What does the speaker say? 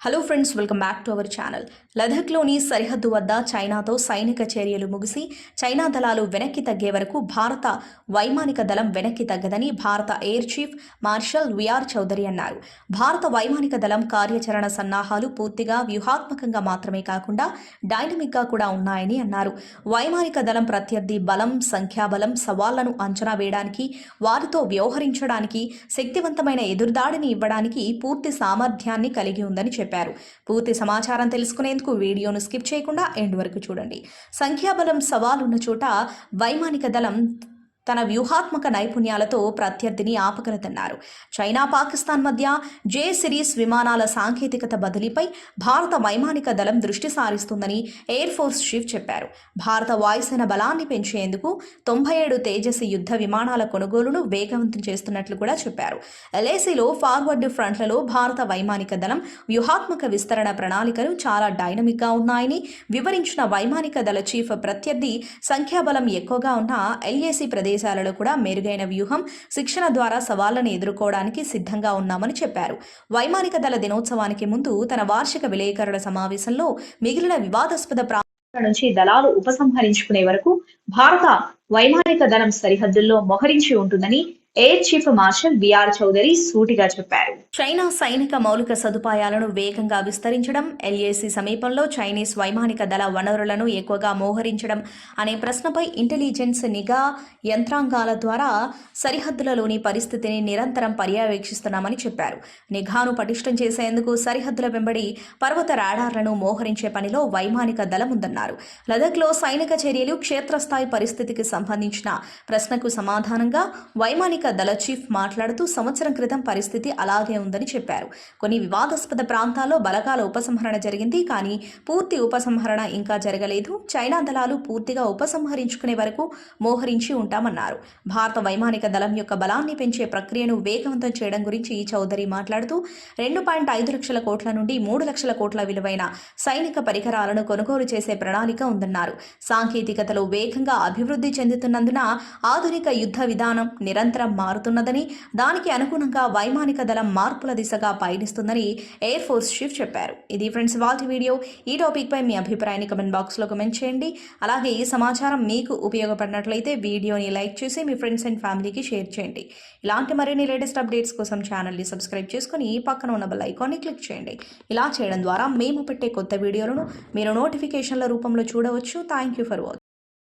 Hello friends welcome back to our channel లదఖ్లోని సరిహద్దు వద్ద చైనాతో సైనిక చర్యలు ముగిసి చైనా దళాలు వెనక్కి తగ్గే వరకు భారత వైమానిక దళం వెనక్కి తగ్గదని భారత air chief marshal V R Chaudhari అన్నారు. భారత వైమానిక దళం కార్యాచరణ సన్నాహాలు పూర్తిగా వ్యూహాత్మకంగా మాత్రమే కాకుండా డైనమిక్గా కూడా ఉన్నాయని అన్నారు. వైమానిక దళం ప్రత్యర్థి బలం సంఖ్యాబలం సవాళ్ళను అంచనా వేయడానికి వారితో వ్యవహరించడానికి శక్తివంతమైన ఎదురుదాడిని ఇవ్వడానికి పూర్తి సామర్థ్యాన్ని కలిగి ఉందని చెప్పారు. పూర్తి సమాచారం తెలుసుకునేందుకు వీడియోను స్కిప్ చేయకుండా ఎండ్ వరకు చూడండి. సంఖ్యాబలం సవాలున్న చోట వైమానిక దళం తన వ్యూహాత్మక నైపుణ్యాలతో ప్రత్యర్థిని ఆపగలదన్నారు. చైనా పాకిస్తాన్ మధ్య జే సిరీస్ విమానాల సాంకేతికత బదిలీపై భారత వైమానిక దళం దృష్టి సారిస్తుందని ఎయిర్ ఫోర్స్ చీఫ్ చెప్పారు. భారత వాయుసేన బలాన్ని పెంచేందుకు తొంభై ఏడు తేజస్ యుద్ధ విమానాల కొనుగోలును వేగవంతం చేస్తున్నట్లు కూడా చెప్పారు. ఎల్ఏసీలో ఫార్వర్డ్ ఫ్రంట్లలో భారత వైమానిక దళం వ్యూహాత్మక విస్తరణ ప్రణాళికలు చాలా డైనమిక్గా ఉన్నాయని వివరించిన వైమానిక దళ చీఫ్ ప్రత్యర్థి సంఖ్యాబలం ఎక్కువగా ఉన్న ఎల్ఏసీ ప్రదేశాలలో కూడా మెరుగైన వ్యూహం శిక్షణ ద్వారా సవాళ్ళను ఎదుర్కోవడానికి సిద్ధంగా ఉన్నామని చెప్పారు. వైమానిక దళ దినోత్సవానికి ముందు తన వార్షిక విలేకరుల సమావేశంలో మిగిలిన వివాదాస్పద ప్రాంతాల నుంచి దళాలు ఉపసంహరించుకునే వరకు భారత వైమానిక దళం సరిహద్దుల్లో మోహరించి ఉంటుందని air chief marshal B R Chaudhari సూటిగా చెప్పారు. చైనా సైనిక మౌలిక సదుపాయాలను వేగంగా విస్తరించడం ఎల్ఏసి సమీపంలో చైనీస్ వైమానిక దళ వనరులను ఎక్కువగా మోహరించడం అనే ప్రశ్నపై ఇంటెలిజెన్స్ నిఘా యంత్రాంగాల ద్వారా సరిహద్దులలోని పరిస్థితిని నిరంతరం పర్యవేక్షిస్తున్నామని చెప్పారు. నిఘాను పటిష్టం చేసేందుకు సరిహద్దుల వెంబడి పర్వత రాడార్లను మోహరించే పనిలో వైమానిక దళం ఉందన్నారు లదఖ్లో సైనిక చర్యలు క్షేత్రస్థాయి పరిస్థితికి సంబంధించిన ప్రశ్నకు సమాధానంగా వైమానిక దళ చీఫ్ మాట్లాడుతూ సంవత్సరం క్రితం పరిస్థితి అలాగే ఉందని చెప్పారు. కొన్ని వివాదాస్పద ప్రాంతాల్లో బలగాల ఉపసంహరణ జరిగింది. కానీ పూర్తి ఉపసంహరణ ఇంకా జరగలేదు. చైనా దళాలు పూర్తిగా ఉపసంహరించుకునే వరకు మోహరించి ఉంటామన్నారు. భారత వైమానిక దళం యొక్క బలాన్ని పెంచే ప్రక్రియను వేగవంతం చేయడం గురించి చౌదరి మాట్లాడుతూ రెండు పాయింట్ ఐదు లక్షల కోట్ల నుండి మూడు లక్షల కోట్ల విలువైన సైనిక పరికరాలను కొనుగోలు చేసే ప్రణాళిక ఉందన్నారు. సాంకేతికతలో వేగంగా అభివృద్ధి చెందుతున్నందున ఆధునిక యుద్ధ విధానం నిరంతరం మారుతున్నదని దానికి అనుగుణంగా వైమానిక దళం మార్పుల దిశగా పయనిస్తుందని ఎయిర్ ఫోర్స్ చీఫ్ చెప్పారు. ఇది ఫ్రెండ్స్ వాటి వీడియో. ఈ టాపిక్ పై మీ అభిప్రాయాన్ని కమెంట్ బాక్స్లో కమెంట్ చేయండి. అలాగే ఈ సమాచారం మీకు ఉపయోగపడినట్లయితే వీడియోని లైక్ చేసి మీ ఫ్రెండ్స్ అండ్ ఫ్యామిలీకి షేర్ చేయండి. ఇలాంటి మరిన్ని లేటెస్ట్ అప్డేట్స్ కోసం ఛానల్ని సబ్స్క్రైబ్ చేసుకుని పక్కన ఉన్న బెల్ ఐకాన్ని క్లిక్ చేయండి. ఇలా చేయడం ద్వారా మేము పెట్టే కొత్త వీడియోలను మీరు నోటిఫికేషన్ల రూపంలో చూడవచ్చు. Thank you for watching